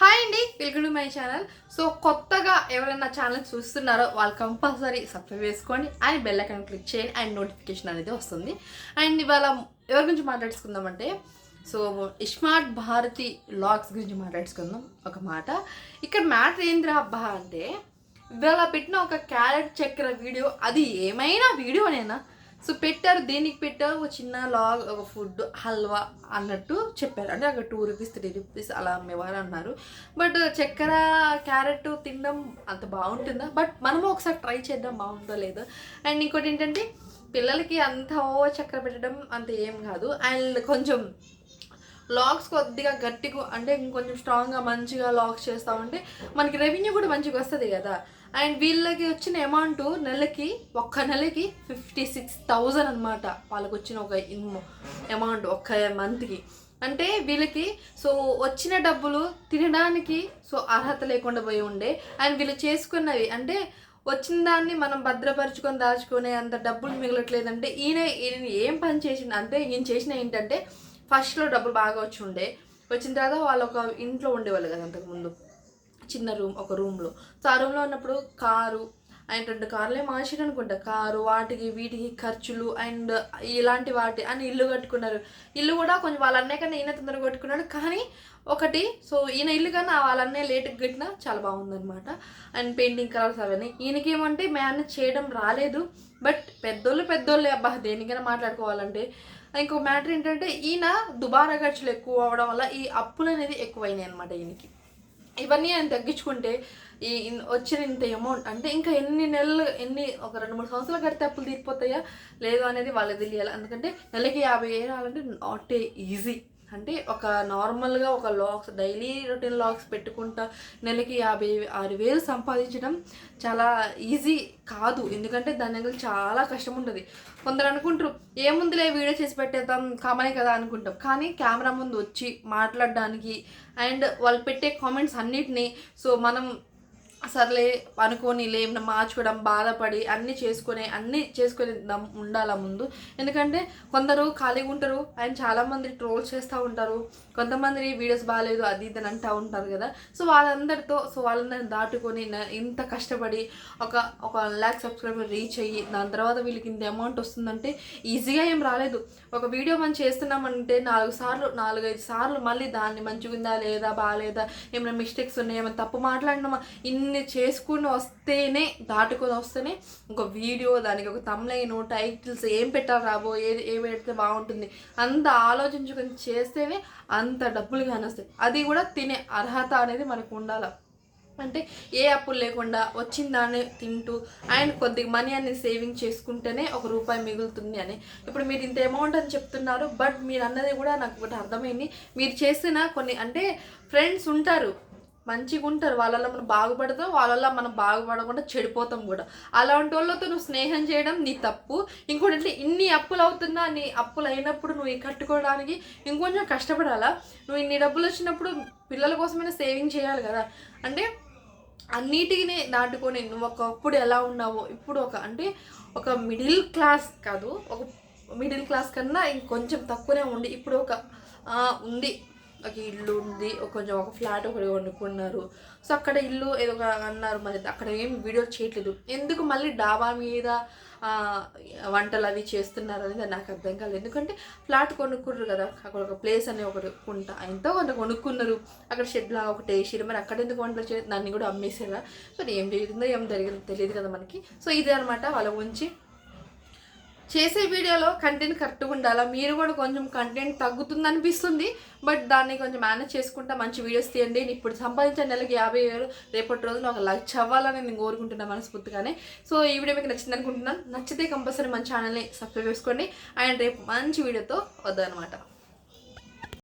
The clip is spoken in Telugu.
హాయ్ అండి welcome to my channel. So కొత్తగా ఎవరైనా ఛానల్ చూస్తున్నారో వాళ్ళు కంపల్సరీ సబ్స్క్రైబ్ చేసుకోండి. అండ్ బెల్ ఐకాన్ క్లిక్ చేయండి అండ్ నోటిఫికేషన్ అనేది వస్తుంది. అండ్ ఇవాళ ఎవరి గురించి మాట్లాడుకుందామంటే సో ఇస్మార్ట్ భారతి లాగ్స్ గురించి మాట్లాడుకుందాం ఒక మాట. ఇక్కడ మ్యాటర్ ఏంద్రా అబ్బా అంటే ఇవాళ పెట్టిన ఒక క్యారెట్ చక్కెర వీడియో అది ఏమైనా వీడియోనేనా సో పెట్టారు దేనికి పెట్టారు? ఒక చిన్న లాగ్ ఒక ఫుడ్ హల్వా అన్నట్టు చెప్పారు. అంటే అక్కడ టూ రూపీస్ త్రీ రూపీస్ అలా అమ్మేవారు అన్నారు. బట్ చక్కెర క్యారెట్ తినడం అంత బాగుంటుందా? బట్ మనము ఒకసారి ట్రై చేద్దాం బాగుందో లేదో. అండ్ ఇంకోటి ఏంటంటే పిల్లలకి అంత ఓ చక్కెర పెట్టడం అంత ఏం కాదు. అండ్ కొంచెం లాగ్స్ కొద్దిగా గట్టిగా అంటే ఇంకొంచెం స్ట్రాంగ్గా మంచిగా లాగ్స్ చేస్తామంటే మనకి రెవెన్యూ కూడా మంచిగా వస్తుంది కదా. అండ్ వీళ్ళకి వచ్చిన అమౌంట్ నెలకి ఒక్క నెలకి ఫిఫ్టీ సిక్స్ థౌజండ్ అనమాట వాళ్ళకి వచ్చిన ఒక అమౌంట్ ఒక్క మంత్కి. అంటే వీళ్ళకి సో వచ్చిన డబ్బులు తినడానికి సో అర్హత లేకుండా పోయి ఉండే. అండ్ వీళ్ళు చేసుకున్నవి అంటే వచ్చిన దాన్ని మనం భద్రపరుచుకొని దాచుకునే అంత డబ్బులు మిగలట్లేదంటే ఈయన ఈయన ఏం పని చేసింది అంటే ఈయన చేసిన ఏంటంటే ఫస్ట్లో డబ్బులు బాగా వచ్చి ఉండే. వచ్చిన తర్వాత వాళ్ళు ఒక ఇంట్లో ఉండేవాళ్ళు కదా అంతకుముందు చిన్న రూమ్ ఒక రూమ్లో. సో ఆ రూమ్లో ఉన్నప్పుడు కారు అండ్ రెండు కార్లే మార్చిన అనుకుంటా. కారు వాటికి వీటికి ఖర్చులు అండ్ ఇలాంటి వాటి అని ఇల్లు కట్టుకున్నారు. ఇల్లు కూడా కొంచెం వాళ్ళ అన్నయ్య కన్నా ఈయన తొందరగా కట్టుకున్నాడు. కానీ ఒకటి సో ఈయన ఇల్లు కన్నా వాళ్ళ అన్నయ్య లేట్కి కట్టినా చాలా బాగుందనమాట అండ్ పెయింటింగ్ కలర్స్ అవన్నీ. ఈయనకి ఏమంటే మేనేజ్ చేయడం రాలేదు. బట్ పెద్దోళ్ళు పెద్దోళ్ళే అబ్బా దేనికైనా మాట్లాడుకోవాలంటే. ఇంకో మ్యాటర్ ఏంటంటే ఈయన దుబారా ఖర్చులు ఎక్కువ అవడం వల్ల ఈ అప్పులు అనేది ఎక్కువైనాయి అనమాట ఈయనకి. ఇవన్నీ ఆయన తగ్గించుకుంటే ఈ వచ్చిన ఇంత అమౌంట్ అంటే ఇంకా ఎన్ని నెలలు ఎన్ని ఒక రెండు మూడు సంవత్సరాలు కడితే అప్పులు తీరిపోతాయా? లేదు అనేది వాళ్ళకి తెలియాలి. ఎందుకంటే నెలకి యాభై వేలు రావాలంటే నాట్ ఏ ఈజీ అంటే ఒక నార్మల్గా ఒక లాగ్స్ డైలీ రొటీన్ లాగ్స్ పెట్టుకుంటా నెలకి యాభై ఆరు వేలు సంపాదించడం చాలా ఈజీ కాదు. ఎందుకంటే దాని దగ్గర చాలా కష్టం ఉంటుంది. కొందరు అనుకుంటారు ఏముందిలే వీడియో చేసి పెట్టేద్దాం కామనే కదా అనుకుంటాం. కానీ కెమెరా ముందు వచ్చి మాట్లాడడానికి అండ్ వాళ్ళు పెట్టే కామెంట్స్ అన్నిటినీ సో మనం సర్లే అనుకొని లేమన్నా మార్చుకోవడం బాధపడి అన్నీ చేసుకొని అన్నీ చేసుకొని ఉండాలా ముందు. ఎందుకంటే కొందరు ఖాళీగా ఉంటారు అండ్ చాలామంది ట్రోల్ చేస్తూ ఉంటారు. కొంతమంది వీడియోస్ బాగాలేదు అది ఇది అని అంటూ ఉంటారు కదా. సో వాళ్ళందరితో సో వాళ్ళందరిని దాటుకొని ఇంత కష్టపడి ఒక ఒక వన్ ల్యాక్ సబ్స్క్రైబర్ రీచ్ అయ్యి దాని తర్వాత వీళ్ళకి ఇంత అమౌంట్ వస్తుందంటే ఈజీగా ఏం రాలేదు. ఒక వీడియో మనం చేస్తున్నామంటే నాలుగు సార్లు నాలుగైదు సార్లు మళ్ళీ దాన్ని మంచిగుందా లేదా బాగాలేదా ఏమైనా మిస్టేక్స్ ఉన్నాయా ఏమైనా తప్పు మాట్లాడినామా ఇన్ని చేసుకుని వస్తేనే దాటుకొని వస్తేనే ఒక వీడియో దానికి ఒక తమ్లైన్ టైటిల్స్ ఏం పెట్టాలి రాబో ఏది ఏ పెడితే బాగుంటుంది అంత ఆలోచించుకొని చేస్తేనే అంత డబ్బులు కానీ వస్తాయి. అది కూడా తినే అర్హత అనేది మనకు ఉండాలి. అంటే ఏ అప్పులు లేకుండా వచ్చిన దాన్ని తింటూ అండ్ కొద్దిగా మనీ అనేది సేవింగ్ చేసుకుంటేనే ఒక రూపాయి మిగులుతుంది అని. ఇప్పుడు మీరు ఇంత అమౌంట్ అని చెప్తున్నారు బట్ మీరు అన్నది కూడా నాకు ఒకటి అర్థమైంది. మీరు చేసిన కొన్ని అంటే ఫ్రెండ్స్ ఉంటారు మంచిగా ఉంటారు. వాళ్ళల్లో మనం బాగుపడతాం వాళ్ళల్లో మనం బాగుపడకుండా చెడిపోతాం కూడా. అలాంటి వాళ్ళతో నువ్వు స్నేహం చేయడం నీ తప్పు. ఇంకోటి అంటే ఇన్ని అప్పులు అవుతున్నా నీ అప్పులు అయినప్పుడు నువ్వు కట్టుకోవడానికి ఇంకొంచెం కష్టపడాలా? నువ్వు ఇన్ని డబ్బులు వచ్చినప్పుడు పిల్లల కోసమైనా సేవింగ్ చేయాలి కదా. అంటే అన్నిటిని దాటుకొని నువ్వు ఒకప్పుడు ఎలా ఉన్నావో ఇప్పుడు ఒక అంటే ఒక మిడిల్ క్లాస్ కాదు ఒక మిడిల్ క్లాస్ కన్నా ఇంకొంచెం తక్కువనే ఉండి ఇప్పుడు ఒక ఉంది. ఒక ఇల్లు ఉంది ఒక కొంచెం ఒక ఫ్లాట్ ఒకటి కొనుక్కున్నారు. సో అక్కడ ఇల్లు ఏదో ఒక అన్నారు మరి అక్కడ ఏం వీడియో చేయట్లేదు. ఎందుకు మళ్ళీ డాబా మీద వంటలు అవి చేస్తున్నారు అనేది నాకు అర్థం కాలేదు. ఎందుకంటే ఫ్లాట్ కొనుక్కున్నారు కదా అక్కడ ఒక ప్లేస్ అనే ఒకటి కుంట ఎంతో కొంత కొనుక్కున్నారు. అక్కడ షెడ్ లాగా ఒకటి వేసిరు మరి అక్కడ ఎందుకు వంటలు చే దాన్ని కూడా అమ్మేసారా సో ఏం జరిగిందో ఏం జరిగిందో తెలియదు కదా మనకి. సో ఇదే అనమాట వాళ్ళ గురించి. చేసే వీడియోలో కంటెంట్ కరెక్ట్గా ఉండాలా? మీరు కూడా కొంచెం కంటెంట్ తగ్గుతుంది అనిపిస్తుంది బట్ దాన్ని కొంచెం మేనేజ్ చేసుకుంటా మంచి వీడియోస్ తీయండి. నేను ఇప్పుడు సంపాదించిన నెలకి యాభై వేలు రేపటి రోజున ఒక లక్ష అవ్వాలని నేను కోరుకుంటున్నాను మనస్ఫూర్తిగానే. సో ఈ వీడియో మీకు నచ్చింది అనుకుంటున్నాను. నచ్చితే కంపల్సరీ మన ఛానల్ని సబ్స్క్రైబ్ చేసుకోండి. అండ్ రేపు మంచి వీడియోతో వద్దనమాట